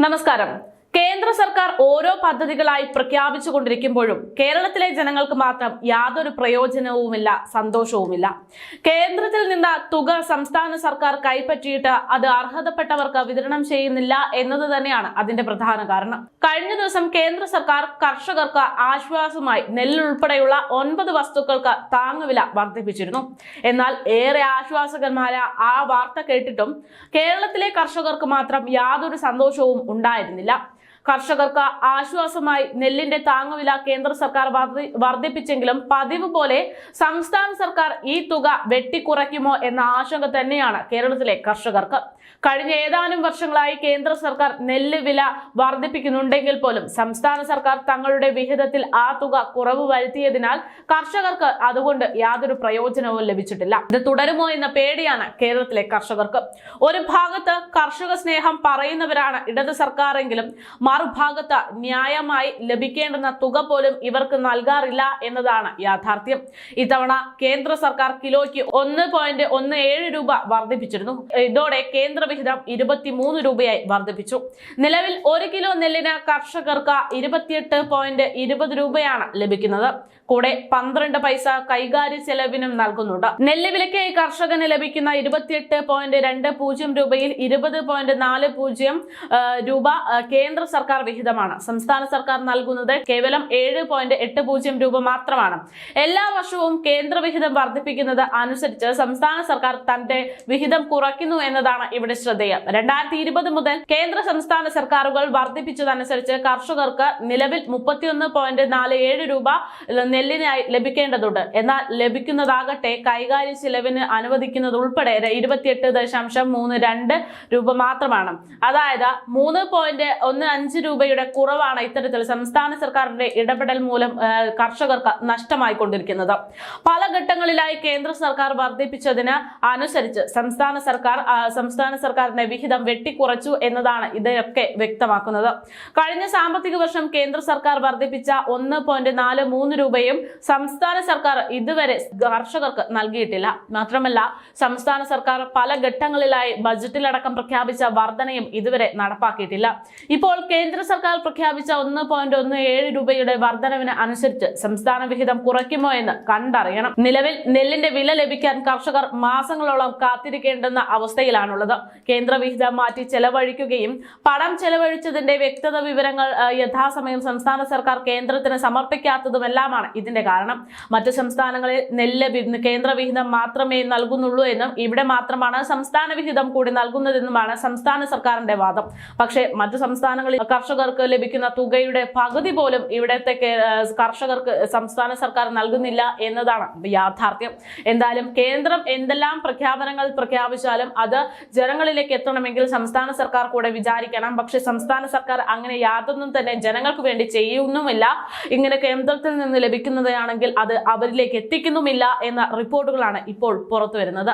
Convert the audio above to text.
നമസ്കാരം കേന്ദ്ര സർക്കാർ ഓരോ പദ്ധതികളായി പ്രഖ്യാപിച്ചുകൊണ്ടിരിക്കുമ്പോഴും കേരളത്തിലെ ജനങ്ങൾക്ക് മാത്രം യാതൊരു പ്രയോജനവുമില്ല സന്തോഷവുമില്ല. കേന്ദ്രത്തിൽ നിന്ന് തുക സംസ്ഥാന സർക്കാർ കൈപ്പറ്റിയിട്ട് അത് അർഹതപ്പെട്ടവർക്ക് വിതരണം ചെയ്യുന്നില്ല എന്നത് തന്നെയാണ് അതിന്റെ പ്രധാന കാരണം. കഴിഞ്ഞ ദിവസം കേന്ദ്ര സർക്കാർ കർഷകർക്ക് ആശ്വാസമായി നെല്ലുൾപ്പെടെയുള്ള ഒൻപത് വസ്തുക്കൾക്ക് താങ്ങുവില വർദ്ധിപ്പിച്ചിരുന്നു. എന്നാൽ ഏറെ ആശ്വാസകന്മാര ആ വാർത്ത കേട്ടിട്ടും കേരളത്തിലെ കർഷകർക്ക് മാത്രം യാതൊരു സന്തോഷവും ഉണ്ടായിരുന്നില്ല. കർഷകർക്ക് ആശ്വാസമായി നെല്ലിന്റെ താങ്ങുവില കേന്ദ്ര സർക്കാർ വർദ്ധിപ്പിച്ചെങ്കിലും പതിവ് പോലെ സംസ്ഥാന സർക്കാർ ഈ തുക വെട്ടിക്കുറയ്ക്കുമോ എന്ന ആശങ്ക തന്നെയാണ് കേരളത്തിലെ കർഷകർക്ക്. കഴിഞ്ഞ ഏതാനും വർഷങ്ങളായി കേന്ദ്ര സർക്കാർ നെല്ല് വില വർദ്ധിപ്പിക്കുന്നുണ്ടെങ്കിൽ പോലും സംസ്ഥാന സർക്കാർ തങ്ങളുടെ വിഹിതത്തിൽ ആ തുക കുറവ് വരുത്തിയതിനാൽ കർഷകർക്ക് അതുകൊണ്ട് യാതൊരു പ്രയോജനവും ലഭിച്ചിട്ടില്ല. ഇത് തുടരുമോ എന്ന പേടിയാണ് കേരളത്തിലെ കർഷകർക്ക്. ഒരു ഭാഗത്ത് കർഷക സ്നേഹം പറയുന്നവരാണ് ഇടത് സർക്കാരെങ്കിലും മറുഭാഗത്ത് ന്യായമായി ലഭിക്കേണ്ടുന്ന തുക പോലും ഇവർക്ക് നൽകാറില്ല എന്നതാണ് യാഥാർത്ഥ്യം. ഇത്തവണ കേന്ദ്ര സർക്കാർ കിലോയ്ക്ക് ഒന്ന് പോയിന്റ് ഒന്ന് ഏഴ് രൂപ വർദ്ധിപ്പിച്ചിരുന്നു. ഇതോടെ കേന്ദ്ര വിഹിതം ഇരുപത്തിമൂന്ന് രൂപയായി വർദ്ധിപ്പിച്ചു. നിലവിൽ ഒരു കിലോ നെല്ലിന് കർഷകർക്ക് ഇരുപത്തിയെട്ട് പോയിന്റ് ഇരുപത് രൂപയാണ് ലഭിക്കുന്നത്. കൂടെ പന്ത്രണ്ട് പൈസ കൈകാര്യ ചെലവിനും നൽകുന്നുണ്ട്. നെല്ല് വിലയ്ക്കായി കർഷകന് ലഭിക്കുന്ന ഇരുപത്തിയെട്ട് പോയിന്റ് രണ്ട് പൂജ്യം രൂപയിൽ ഇരുപത് പോയിന്റ് നാല് പൂജ്യം രൂപ കേന്ദ്ര വിഹിതമാണ്. സംസ്ഥാന സർക്കാർ നൽകുന്നത് കേവലം ഏഴ് പോയിന്റ് എട്ട് പൂജ്യം രൂപ മാത്രമാണ്. എല്ലാ വർഷവും കേന്ദ്ര വിഹിതം വർദ്ധിപ്പിക്കുന്നത് അനുസരിച്ച് സംസ്ഥാന സർക്കാർ തന്റെ വിഹിതം കുറയ്ക്കുന്നു എന്നതാണ് ഇവിടെ ശ്രദ്ധേയം. രണ്ടായിരത്തി ഇരുപത് മുതൽ കേന്ദ്ര സംസ്ഥാന സർക്കാരുകൾ വർദ്ധിപ്പിച്ചതനുസരിച്ച് കർഷകർക്ക് നിലവിൽ മുപ്പത്തിയൊന്ന് പോയിന്റ് നാല് ഏഴ് രൂപ നെല്ലിനായി ലഭിക്കേണ്ടതുണ്ട്. എന്നാൽ ലഭിക്കുന്നതാകട്ടെ കൈകാര്യ ചിലവിന് അനുവദിക്കുന്നത് ഉൾപ്പെടെ ഇരുപത്തിയെട്ട് ദശാംശം മൂന്ന് രണ്ട് രൂപ മാത്രമാണ്. അതായത് മൂന്ന് പോയിന്റ് ഒന്ന് അഞ്ച് രൂപയുടെ കുറവാണ് ഇത്തരത്തിൽ സംസ്ഥാന സർക്കാരിന്റെ ഇടപെടൽ മൂലം കർഷകർക്ക് നഷ്ടമായിക്കൊണ്ടിരിക്കുന്നത്. പല ഘട്ടങ്ങളിലായി കേന്ദ്ര സർക്കാർ വർദ്ധിപ്പിച്ചതിന് അനുസരിച്ച് സംസ്ഥാന സർക്കാർ സംസ്ഥാന സർക്കാരിന്റെ വിഹിതം വെട്ടിക്കുറച്ചു എന്നതാണ് ഇതൊക്കെ വ്യക്തമാക്കുന്നത്. കഴിഞ്ഞ സാമ്പത്തിക വർഷം കേന്ദ്ര സർക്കാർ വർദ്ധിപ്പിച്ച ഒന്ന് പോയിന്റ് നാല് മൂന്ന് രൂപയും സംസ്ഥാന സർക്കാർ ഇതുവരെ കർഷകർക്ക് നൽകിയിട്ടില്ല. മാത്രമല്ല സംസ്ഥാന സർക്കാർ പല ഘട്ടങ്ങളിലായി ബജറ്റിലടക്കം പ്രഖ്യാപിച്ച വർധനയും ഇതുവരെ നടപ്പാക്കിയിട്ടില്ല. ഇപ്പോൾ കേന്ദ്ര സർക്കാർ പ്രഖ്യാപിച്ച ഒന്ന് പോയിന്റ് ഒന്ന് ഏഴ് രൂപയുടെ വർധനവിന് അനുസരിച്ച് സംസ്ഥാന വിഹിതം കുറയ്ക്കുമോ എന്ന് കണ്ടറിയണം. നിലവിൽ നെല്ലിന്റെ വില ലഭിക്കാൻ കർഷകർ മാസങ്ങളോളം കാത്തിരിക്കേണ്ടുന്ന അവസ്ഥയിലാണുള്ളത്. കേന്ദ്ര വിഹിതം മാറ്റി ചെലവഴിക്കുകയും പണം ചെലവഴിച്ചതിന്റെ വ്യക്തത വിവരങ്ങൾ യഥാസമയം സംസ്ഥാന സർക്കാർ കേന്ദ്രത്തിന് സമർപ്പിക്കാത്തതുമെല്ലാമാണ് ഇതിന്റെ കാരണം. മറ്റു സംസ്ഥാനങ്ങളിൽ നെല്ല് കേന്ദ്ര വിഹിതം മാത്രമേ നൽകുന്നുള്ളൂ എന്നും ഇവിടെ മാത്രമാണ് സംസ്ഥാന വിഹിതം കൂടി നൽകുന്നതെന്നുമാണ് സംസ്ഥാന സർക്കാരിന്റെ വാദം. പക്ഷേ മറ്റു സംസ്ഥാനങ്ങളിൽ കർഷകർക്ക് ലഭിക്കുന്ന തുകയുടെ പകുതി പോലും ഇവിടത്തെ കർഷകർക്ക് സംസ്ഥാന സർക്കാർ നൽകുന്നില്ല എന്നതാണ് യാഥാർത്ഥ്യം. എന്തായാലും കേന്ദ്രം എന്തെല്ലാം പ്രഖ്യാപനങ്ങൾ പ്രഖ്യാപിച്ചാലും അത് ജനങ്ങളിലേക്ക് എത്തണമെങ്കിൽ സംസ്ഥാന സർക്കാർ കൂടെ വിചാരിക്കണം. പക്ഷെ സംസ്ഥാന സർക്കാർ അങ്ങനെ യാതൊന്നും തന്നെ ജനങ്ങൾക്ക് വേണ്ടി ചെയ്യുന്നുമില്ല. ഇങ്ങനെ കേന്ദ്രത്തിൽ നിന്ന് ലഭിക്കുന്നതാണെങ്കിൽ അത് അവരിലേക്ക് എത്തിക്കുന്നുമില്ല എന്ന റിപ്പോർട്ടുകളാണ് ഇപ്പോൾ പുറത്തു വരുന്നത്